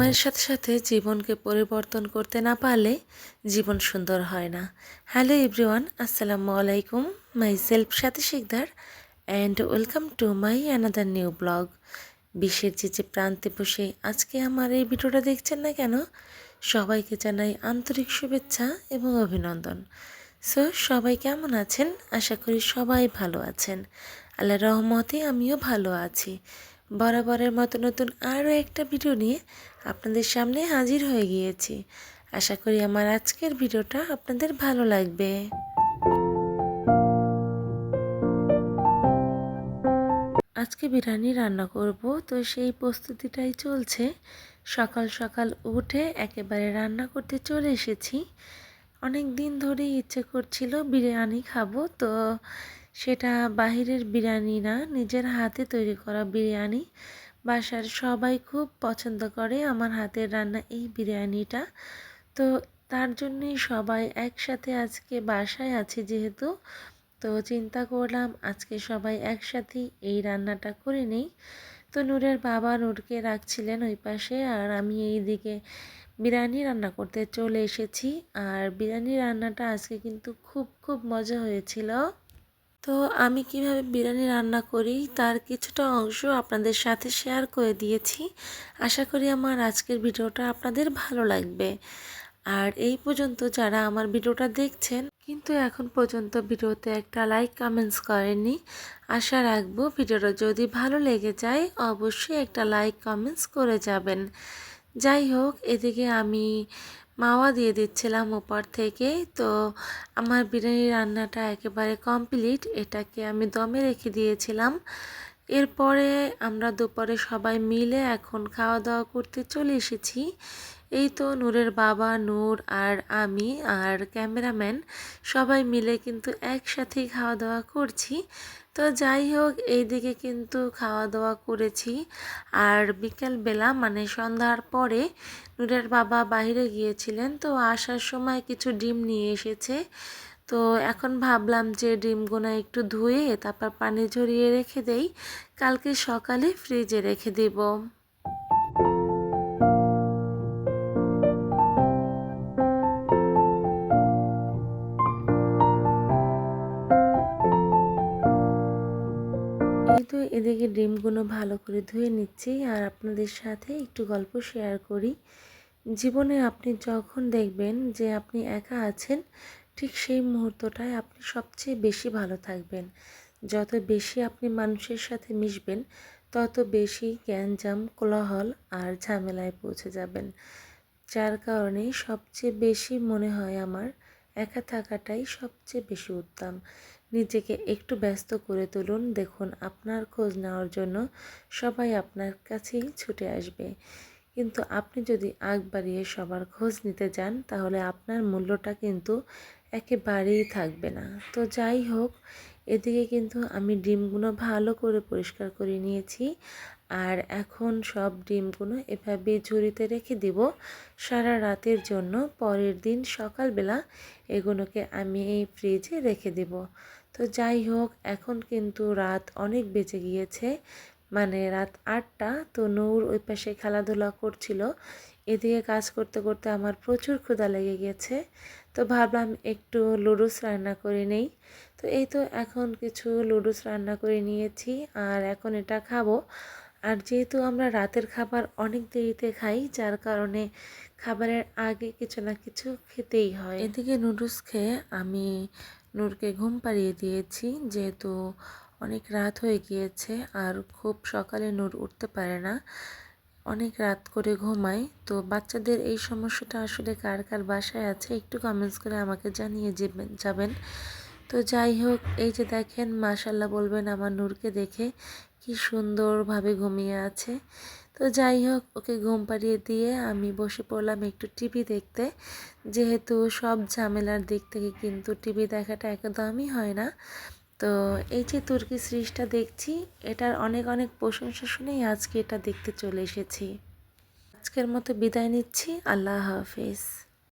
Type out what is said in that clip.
সময়ের সাথে সাথে জীবনকে পরিবর্তন করতে না পারলে জীবন সুন্দর হয় না। হ্যালো এভরিওয়ান, আসসালামু আলাইকুম, myself Sathi Sikdar, and welcome to my another new blog. বিশ্বের যে যে প্রান্তে বসে আজকে আমার এই ভিডিওটা দেখছেন না কেন, সবাইকে জানাই আন্তরিক শুভেচ্ছা এবং অভিনন্দন। সো, সবাই কেমন আছেন? আশা করি সবাই ভালো আছেন। আল্লাহ রহমতে আমিও ভালো আছি। বরাবরের মতো নতুন আরও একটা ভিডিও নিয়ে আপনাদের সামনে হাজির হয়ে গিয়েছি। আশা করি আমার আজকের ভিডিওটা আপনাদের ভালো লাগবে। আজকে বিরিয়ানি রান্না করব, তো সেই প্রস্তুতিটাই চলছে। সকাল সকাল উঠে একেবারে রান্না করতে চলে এসেছি। অনেক দিন ধরেই ইচ্ছে করছিল বিরিয়ানি খাব, তো সেটা বাহিরের বিরিয়ানি না, নিজের হাতে তৈরি করা বিরিয়ানি। বাসার সবাই খুব পছন্দ করে আমার হাতের রান্না এই বিরিয়ানিটা। তো তার জন্যই সবাই একসাথে আজকে বাসায় আছি যেহেতু। তো চিন্তা করলাম আজকে সবাই একসাথেই এই রান্নাটা করে নেই। তো নূরের বাবা নূরকে রাখছিলেন ওই পাশে আর আমি এই দিকে বিরিয়ানি রান্না করতে চলে এসেছি। আর বিরিয়ানি রান্নাটা আজকে কিন্তু খুব খুব মজা হয়েছিল। তো আমি কীভাবে বিরিয়ানি রান্না করি তার কিছুটা অংশ আপনাদের সাথে শেয়ার করে দিয়েছি। আশা করি আমার আজকের ভিডিওটা আপনাদের ভালো লাগবে। আর এই পর্যন্ত যারা আমার ভিডিওটা দেখছেন, কিন্তু এখন পর্যন্ত ভিডিওতে একটা লাইক কমেন্টস করেননি, আশা রাখব ভিডিওটা যদি ভালো লেগে যায়, অবশ্যই একটা লাইক কমেন্টস করে যাবেন। যাই হোক, এদিকে আমি মাওয়া দিয়ে দিচ্ছিলাম ওপর থেকে। তো আমার বিরিয়ানি রান্নাটা একেবারে কমপ্লিট। এটাকে আমি দমে রেখে দিয়েছিলাম। এরপরে আমরা দুপুরে সবাই মিলে এখন খাওয়া দাওয়া করতে চলে এসেছি। এই তো নূরের বাবা, নূর আর আমি আর ক্যামেরাম্যান সবাই মিলে কিন্তু একসাথেই খাওয়া দাওয়া করছি। তো যাই হোক এই দিকে কিন্তু খাওয়া দাওয়া করেছি। আর বিকেলবেলা মানে সন্ধ্যার পরে নূরের বাবা বাইরে গিয়েছিলেন, তো আসার সময় কিছু ডিম নিয়ে এসেছে। তো এখন ভাবলাম যে ডিমগুলো একটু ধুয়ে, তারপর পানি ঝরিয়ে রেখে দেই। কালকে সকালে ফ্রিজে রেখে দেব। তো এদিকে ডিমগুলো ভালো করে ধুয়ে নিচ্ছি আর আপনাদের সাথে একটু গল্প শেয়ার করি। জীবনে আপনি যখন দেখবেন যে আপনি একা আছেন, ঠিক সেই মুহূর্তটায় আপনি সবচেয়ে বেশি ভালো থাকবেন। যত বেশি আপনি মানুষের সাথে মিশবেন, তত বেশি জ্ঞানজাম কোলাহল আর ঝামেলায় পৌঁছে যাবেন। যার কারণে সবচেয়ে বেশি মনে হয় আমার একা থাকাটাই সবচেয়ে বেশি উত্তম। নিজেকে একটু ব্যস্ত করে তুলুন। দেখুন, আপনার খোঁজ নেওয়ার জন্য সবাই আপনার কাছেই ছুটে আসবে। কিন্তু আপনি যদি আগ বাড়িয়ে সবার খোঁজ নিতে যান, তাহলে আপনার মূল্যটা কিন্তু একেবারেই থাকবে না। তো যাই হোক এদিকে কিন্তু আমি ডিমগুলো ভালো করে পরিষ্কার করে নিয়েছি। আর এখন সব ডিমগুলো এভাবে ঝুড়িতে রেখে দিব সারা রাতের জন্য। পরের দিন সকালবেলা এগুলোকে আমি এই ফ্রিজে রেখে দেব। তো যাই হোক, এখন কিন্তু রাত অনেক বেঁচে গিয়েছে। মানে রাত আটটা, তো নূর ওই পাশে খেলাধুলা করছিল। এদিকে কাজ করতে করতে আমার প্রচুর ক্ষুধা লেগে গেছে তো ভাবলাম একটু লুডুস রান্না করে নেই। তো এই তো এখন কিছু লুডুস রান্না করে নিয়েছি আর এখন এটা খাব। আর যেহেতু আমরা রাতের খাবার অনেক দেরিতে খাই, যার কারণে খাবারের আগে কিছু না কিছু খেতেই হয়। এদিকে নুডলস খেয়ে আমি নূরকে ঘুম পাড়িয়ে দিয়েছি, যেহেতু অনেক রাত হয়ে গিয়েছে আর খুব সকালে নূর উঠতে পারে না। অনেক রাত করে ঘুমায়। তো বাচ্চাদের এই সমস্যাটা আসলে কার কার বাসায় আছে একটু কমেন্টস করে আমাকে জানিয়ে যাবেন। তো যাই হোক, এই যে দেখেন মাশাল্লাহ বলবেন আমার নূরকে দেখে কি সুন্দরভাবে ঘুমিয়ে আছে। তো যাই হোক, ওকে ঘুম পাড়িয়ে দিয়ে আমি বসে পড়লাম একটু টিভি দেখতে। যেহেতু সব ঝামেলার দিক থেকে কিন্তু টিভি দেখাটা একদমই হয় না। তো এই যে তুর্কি সিরিজটা দেখছি, এটার অনেক অনেক প্রশংসা শুনেই আজকে এটা দেখতে চলে এসেছি। আজকের মতো বিদায় নিচ্ছি, আল্লাহ হাফিজ।